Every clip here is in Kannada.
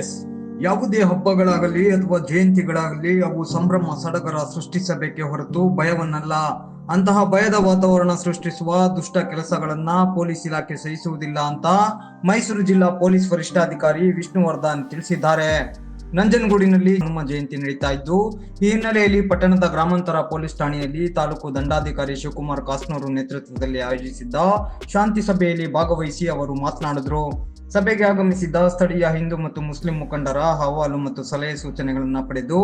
ಎಸ್ ಯಾವುದೇ ಹಬ್ಬಗಳಾಗಲಿ ಅಥವಾ ಜಯಂತಿಗಳಾಗಲಿ ಅವು ಸಂಭ್ರಮ, ಸಡಗರ ಸೃಷ್ಟಿಸಬೇಕೇ ಹೊರತು ಭಯವನ್ನಲ್ಲ. ಅಂತಹ ಭಯದ ವಾತಾವರಣ ಸೃಷ್ಟಿಸುವ ದುಷ್ಟ ಕೆಲಸಗಳನ್ನ ಪೊಲೀಸ್ ಇಲಾಖೆ ಸಹಿಸುವುದಿಲ್ಲ ಅಂತ ಮೈಸೂರು ಜಿಲ್ಲಾ ಪೊಲೀಸ್ ವರಿಷ್ಠಾಧಿಕಾರಿ ವಿಷ್ಣುವರ್ಧನ್ ತಿಳಿಸಿದ್ದಾರೆ. ನಂಜನಗೂಡಿನಲ್ಲಿ ಹನುಮ ಜಯಂತಿ ನಡೀತಾ ಇದ್ದು, ಈ ಹಿನ್ನೆಲೆಯಲ್ಲಿ ಪಟ್ಟಣದ ಗ್ರಾಮಾಂತರ ಪೊಲೀಸ್ ಠಾಣೆಯಲ್ಲಿ ತಾಲೂಕು ದಂಡಾಧಿಕಾರಿ ಶಿವಕುಮಾರ್ ಕಾಸ್ನೂರು ನೇತೃತ್ವದಲ್ಲಿ ಆಯೋಜಿಸಿದ್ದ ಶಾಂತಿ ಸಭೆಯಲ್ಲಿ ಭಾಗವಹಿಸಿ ಅವರು ಮಾತನಾಡಿದ್ರು. ಸಭೆಗೆ ಆಗಮಿಸಿದ್ದ ಸ್ಥಳೀಯ ಹಿಂದೂ ಮತ್ತು ಮುಸ್ಲಿಂ ಮುಖಂಡರ ಅಹವಾಲು ಮತ್ತು ಸಲಹೆ ಸೂಚನೆಗಳನ್ನು ಪಡೆದು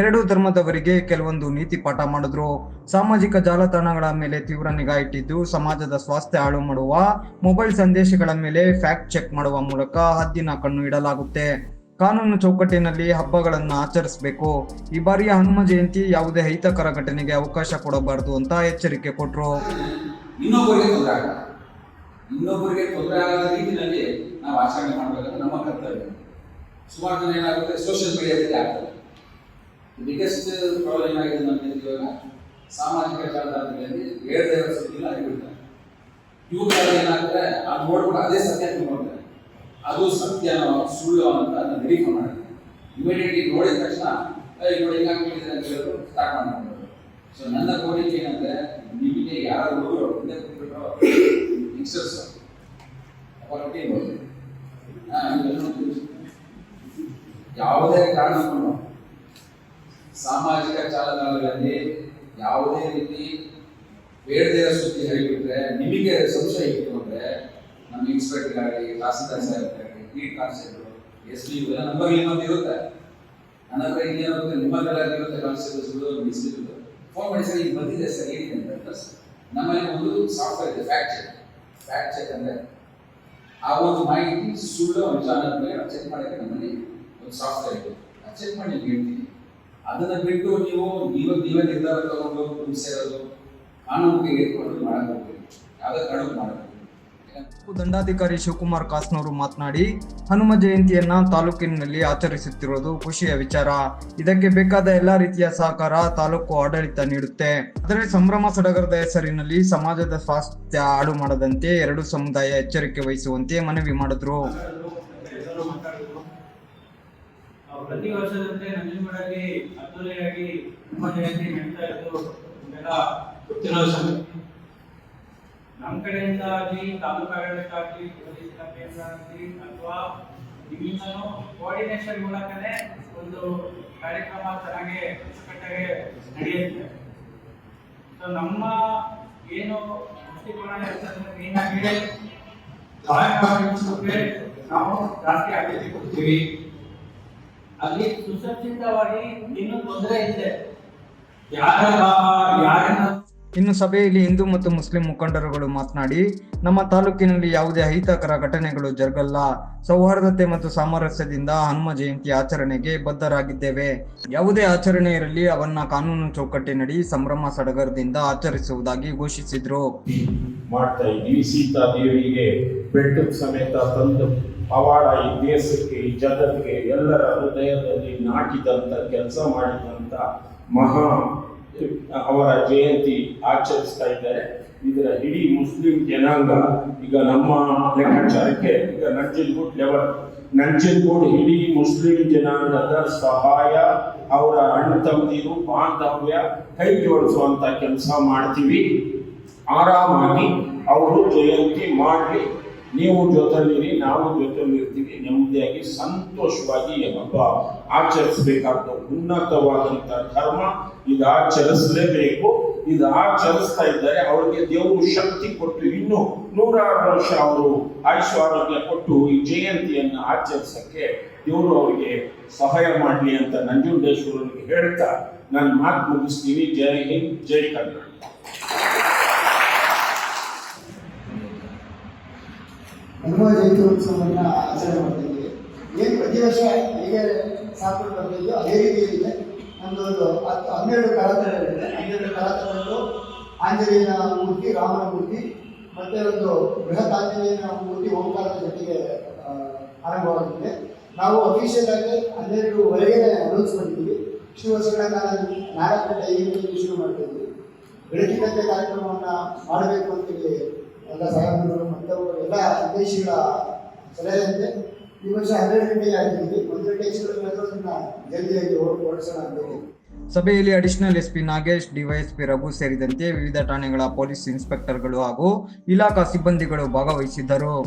ಎರಡೂ ಧರ್ಮದವರಿಗೆ ಕೆಲವೊಂದು ನೀತಿ ಪಾಠ ಮಾಡಿದ್ರು. ಸಾಮಾಜಿಕ ಜಾಲತಾಣಗಳ ಮೇಲೆ ತೀವ್ರ ನಿಗಾ ಇಟ್ಟಿದ್ದು, ಸಮಾಜದ ಸ್ವಾಸ್ಥ್ಯ ಹಾಳು ಮಾಡುವ, ಮೊಬೈಲ್ ಸಂದೇಶಗಳ ಮೇಲೆ ಫ್ಯಾಕ್ಟ್ ಚೆಕ್ ಮಾಡುವ ಮೂಲಕ ಹದ್ದಿನ ಕಣ್ಣು ಇಡಲಾಗುತ್ತೆ. ಕಾನೂನು ಚೌಕಟ್ಟಿನಲ್ಲಿ ಹಬ್ಬಗಳನ್ನು ಆಚರಿಸಬೇಕು. ಈ ಬಾರಿಯ ಹನುಮ ಜಯಂತಿ ಯಾವುದೇ ಹಿತಕರ ಘಟನೆಗೆ ಅವಕಾಶ ಕೊಡಬಾರದು ಅಂತ ಎಚ್ಚರಿಕೆ ಕೊಟ್ಟರು ಇನ್ನೊಬ್ಬರಿಗೆ ತೊಂದರೆ ಆಗದ ರೀತಿಯಲ್ಲಿ ನಾವು ಆಚರಣೆ ಮಾಡಬೇಕಂದ್ರೆ ನಮ್ಮ ಕರ್ತವ್ಯ. ಸುಮಾರು ಜನ ಏನಾಗುತ್ತೆ ಸೋಷಿಯಲ್ ಮೀಡಿಯಾದಲ್ಲಿ ಆಗ್ತದೆ. ಬಿಗ್ಗೆಸ್ಟ್ ಪ್ರಾಬ್ಲಮ್ ಏನಾಗಿದೆ ನಮ್ಮ ಇವಾಗ ಸಾಮಾಜಿಕ ಜಾಲತಾಣಗಳಲ್ಲಿ ಬೇರೆ ಸುದ್ದಿನ ಆಗಿಬಿಡ್ತಾರೆ. ಇವುಗಳಲ್ಲಿ ಏನಾಗುತ್ತೆ ಅದು ನೋಡ್ಬಿಟ್ಟು ಅದೇ ಸತ್ಯ ನೋಡ್ತಾರೆ. ಅದು ಸತ್ಯನೋ ಸುಳ್ಳು ಅಂತ ಅದನ್ನ ವೆರಿಫೈ ಮಾಡಿದೆ ಇಮಿಡಿಯೇಟ್ಲಿ ನೋಡಿದ ತಕ್ಷಣ ನೋಡಿ ಹಿಂಗಾಗ್ಬಿಟ್ಟಿದೆ ಅಂತ ಹೇಳಿದ್ರು ಸ್ಟಾರ್ಟ್ ಮಾಡ್ಕೊಂಡು ಸೊ ನನ್ನ ಕೋರಿಕೆ ಏನಂದ್ರೆ, ನಿಮಗೆ ಯಾರು ಹುಡುಗರು ಹಿಂದೆ ಕೂತ್ಬಿಟ್ಟು ಅವರೊಟ್ಟಿಗೆ ಹೋಗಿ ಕಾರಣಕ್ಕೂ ಸಾಮಾಜಿಕ ಜಾಲತಾಣಗಳಲ್ಲಿ ಯಾವುದೇ ರೀತಿ ಬೇಡದೇ ಇರೋ ಸುದ್ದಿ ಹೇಳಿಬಿಟ್ರೆ ನಿಮಗೆ ಸಂಶಯ ಇತ್ತು ಅಂದ್ರೆ ನಮ್ಮ ಇನ್ಸ್ಪೆಕ್ಟರ್ ಆಗಲಿ ತಹಸೀಲ್ದಾರ್ ಸಾಹೇಬ್ ಆಗಲಿ ಬೀಟ್ ಕಾನ್ಸ್ಟೇಬಲ್ ಎಸ್ ಪಿ ಇವೆಲ್ಲ ನಂಬರ್ ನಿಮ್ಮದು ಇರುತ್ತೆ. ನನ್ನ ಹತ್ರ ಇನ್ನೇನಾಗುತ್ತೆ ನಿಮ್ಮದೆಲ್ಲ ಇರುತ್ತೆ ಕಾನ್ಸ್ಟೇಬಲ್ಸ್ಗಳು ಇರುತ್ತೆ ಫೋನ್ ಮಾಡಿ, ಸರ್, ಈಗ ಬಂದಿದೆ, ಸರ್ ಏನಿದೆ ಅಂತ ಪ್ಲಸ್ ನಮ್ಮಲ್ಲಿ ಒಂದು ಸಾಫ್ಟ್ವೇರ್ ಇದೆ ಫ್ಯಾಕ್ಟ್ ಚೆಕ್ ಫ್ಯಾಕ್ಟ್ ಚೆಕ್ ಅಂದ್ರೆ ಆ ಒಂದು ಮಾಹಿತಿ ಸುಳ್ಳು ಅಂಶ ಅನ್ನೋದ್ ಮೇಲೆ ಚೆಕ್ ಮಾಡಕ್ಕೆ ನಮ್ಮಲ್ಲಿ ಒಂದು ಸಾಫ್ಟ್ವೇರ್ ಇದೆ. ಚೆಕ್ ಮಾಡಿ ಹೇಳ್ತೀನಿ ಅದನ್ನ ಬಿಟ್ಟು ನೀವು ನೀವು ನೀವೇ ನಿರ್ಧಾರ ತಗೊಂಡು ಸೇರೋದು ಕಾನೂನಿಗೆ ಏರ್ಕೊಂಡು ಮಾಡಕ್ ಹೋಗ್ತೀರಿ ಯಾವುದೇ ಕಾರಣಕ್ಕೂ ಮಾಡಬೇಕು. ದಂಡಾಧಿಕಾರಿ ಶಿವಕುಮಾರ್ ಕಾಸ್ನವರು ಮಾತನಾಡಿ, ಹನುಮ ಜಯಂತಿಯನ್ನ ತಾಲೂಕಿನಲ್ಲಿ ಆಚರಿಸುತ್ತಿರುವುದು ಖುಷಿಯ ವಿಚಾರ. ಇದಕ್ಕೆ ಬೇಕಾದ ಎಲ್ಲಾ ರೀತಿಯ ಸಹಕಾರ ತಾಲೂಕು ಆಡಳಿತ ನೀಡುತ್ತೆ. ಆದರೆ ಸಂಭ್ರಮ ಸಡಗರದ ಹೆಸರಿನಲ್ಲಿ ಸಮಾಜದ ಸ್ವಾಸ್ಥ್ಯ ಹಾಳು ಮಾಡದಂತೆ ಎರಡು ಸಮುದಾಯ ಎಚ್ಚರಿಕೆ ವಹಿಸುವಂತೆ ಮನವಿ ಮಾಡಿದ್ರು. ಪ್ರತಿ ವರ್ಷದಂತೆ ನಂಜನಗೂಡಲ್ಲಿ ಅದ್ದೂರಿಯಾಗಿ ಜಯಂತಿ ನಡೀತಾ ಇದ್ದು ಗೊತ್ತಿರೋ ಸಂಗತಿ ನಮ್ಮ ಕಡೆಯಿಂದ ಆಗಲಿ ತಾಲೂಕು ಆಡಳಿತ ಪೊಲೀಸ್ ಇಲಾಖೆಯಿಂದ ಆಗಲಿ ಅಥವಾ ಇನ್ನೂ ಕೋಆರ್ಡಿನೇಷನ್ ಮೂಲಕನೇ ಒಂದು ಕಾರ್ಯಕ್ರಮ ಚೆನ್ನಾಗಿ ಅಚ್ಚುಕಟ್ಟಾಗಿ ನಡೆಯುತ್ತೆ. ಸೊ ನಮ್ಮ ಏನು ದೃಷ್ಟಿಕೋನ ಇರ್ತದೆ ಆಗಿ ನಾವು ಜಾಸ್ತಿ ಆದ್ಯತೆ ಕೊಡ್ತೀವಿ. ಅಲ್ಲಿ ಸುಸಜ್ಜಿತವಾಗಿ ಇನ್ನೂ ತೊಂದರೆ ಇದೆ. ಯಾರ ಇನ್ನು ಸಭೆಯಲ್ಲಿ ಹಿಂದೂ ಮತ್ತು ಮುಸ್ಲಿಂ ಮುಖಂಡರುಗಳು ಮಾತನಾಡಿ, ನಮ್ಮ ತಾಲೂಕಿನಲ್ಲಿ ಯಾವುದೇ ಅಹಿತಕರ ಘಟನೆಗಳು ಜರುಗಲ್ಲ. ಸೌಹಾರ್ದತೆ ಮತ್ತು ಸಾಮರಸ್ಯದಿಂದ ಹನುಮ ಜಯಂತಿ ಆಚರಣೆಗೆ ಬದ್ಧರಾಗಿದ್ದೇವೆ. ಯಾವುದೇ ಆಚರಣೆ ಇರಲಿ, ಅವನ್ನ ಕಾನೂನು ಚೌಕಟ್ಟಿನಡಿ ಸಂಭ್ರಮ ಸಡಗರದಿಂದ ಆಚರಿಸುವುದಾಗಿ ಘೋಷಿಸಿದ್ರು. ಮಾಡ್ತಾ ಸೀತಾ ದೇವಿಗೆ ಬೆಟ್ಟದ ಸಮೇತ ತಂದು ಪವಾಡ ಈ ದೇಶಕ್ಕೆ, ಈ ಎಲ್ಲರ ಹೃದಯದಲ್ಲಿ ನಾಟಿದಂತ ಕೆಲಸ ಮಾಡಿದಂತ ಮಹಾ ಅವರ ಜಯಂತಿ ಆಚರಿಸ್ತಾ ಇದ್ದಾರೆ. ಇದರ ಇಡೀ ಮುಸ್ಲಿಂ ಜನಾಂಗ ಈಗ ನಮ್ಮ ಲೆಕ್ಕಾಚಾರಕ್ಕೆ ಈಗ ನಂಜನಗೂಡ್ ಲೆವೆಲ್ ನಂಜನಗೂಡ್ ಇಡೀ ಮುಸ್ಲಿಂ ಜನಾಂಗದ ಸಹಾಯ, ಅವರ ಅಣ್ಣ ತಮ್ಮದಿರು ಬಾಂಧವ್ಯ, ಕೈ ಜೋಡಿಸುವಂತ ಕೆಲಸ ಮಾಡ್ತೀವಿ. ಆರಾಮಾಗಿ ಅವರು ಜಯಂತಿ ಮಾಡಲಿ. ನೀವು ಜೊತೆಲಿರಿ ನಾವು ಜೊತೆಲಿರ್ತೀವಿ ನೆಮ್ಮದಿಯಾಗಿ ಸಂತೋಷವಾಗಿ ಹಬ್ಬ ಆಚರಿಸಬೇಕಾದ ಉನ್ನತವಾದಂತ ಧರ್ಮ ಇದು ಆಚರಿಸಲೇಬೇಕು. ಇದು ಆಚರಿಸ್ತಾ ಇದ್ದಾರೆ ಅವರಿಗೆ ದೇವರು ಶಕ್ತಿ ಕೊಟ್ಟು ಇನ್ನು ನೂರಾರು ವರ್ಷ ಅವರು ಆಯುಷ್ ಕೊಟ್ಟು ಈ ಜಯಂತಿಯನ್ನು ಆಚರಿಸಕ್ಕೆ ದೇವರು ಅವರಿಗೆ ಸಹಾಯ ಮಾಡಲಿ ಅಂತ ನಂಜುಂಡೇಶ್ವರನಿಗೆ ಹೇಳ್ತಾ, ನಾನು ಮಾತು ಮುಗಿಸ್ತೀನಿ. ಜೈ ಹಿಂದ್, ಜೈ ಕನ್ನಡ ಹನುಮ ಜಯಂತಿ ಉತ್ಸವವನ್ನು ಆಚರಣೆ ಮಾಡ್ತಿದ್ದೀವಿ ಏನು ಪ್ರತಿ ವರ್ಷ ಹೇಗೆ ಸಾಕೊಂಡು ಬರ್ತಿದ್ಯೋ ಅದೇ ರೀತಿಯಲ್ಲಿದೆ. ನಮ್ಮದೊಂದು ಹತ್ತು ಹನ್ನೆರಡು ಕಲಾತನಗಳಿದೆ ಹನ್ನೆರಡು ಕಲಾತನಗಳು ಆಂಜನೇಯನ ಮೂರ್ತಿ, ರಾಮನ ಮೂರ್ತಿ, ಮತ್ತೆ ಒಂದು ಬೃಹತ್ ಆಂಜನೇಯನ ಮೂರ್ತಿ, ಓಂಕಾರದ ಜೊತೆಗೆ ಆರಂಭವಾಗುತ್ತಿದೆ. ನಾವು ಅಫಿಷಿಯಲ್ ಆಗಿ ಹನ್ನೆರಡುವರೆಗೆ ಅನೌನ್ಸ್ ಮಾಡಿದ್ದೀವಿ. ಇಷ್ಟು ವರ್ಷಗಳ ಕಾಲ ನಾಲ್ಕು ಶುರು ಮಾಡ್ತಿದ್ವಿ ಬೆಳಕಿನಂತೆ ಕಾರ್ಯಕ್ರಮವನ್ನು ಮಾಡಬೇಕು ಅಂತೇಳಿ ಎಲ್ಲ ಸಾಹೇಬರು ಮತ್ತವರು ಎಲ್ಲ ಉದ್ದೇಶಗಳ ಸಲಹೆಯಂತೆ ಈ ವರ್ಷ ಹನ್ನೆರಡು ಗಂಟೆಗೆ ಆಗಿದ್ದೀವಿ. ಒಂದು ಗಂಟೆ ಜಲ್ದಿಯಾಗಿ ಓಡ್- ಓಡಿಸೋಣ ಸಭೆಯಲ್ಲಿ additional SP Nagesh, DYSP Raghu ಸೇರಿದಂತೆ ವಿವಿಧ ಠಾಣೆಗಳ ಪೊಲೀಸ್ ಇನ್ಸ್ಪೆಕ್ಟರ್ಗಳು ಹಾಗೂ ಇಲಾಖಾ ಸಿಬ್ಬಂದಿಗಳು ಭಾಗವಹಿಸಿದ್ದರು.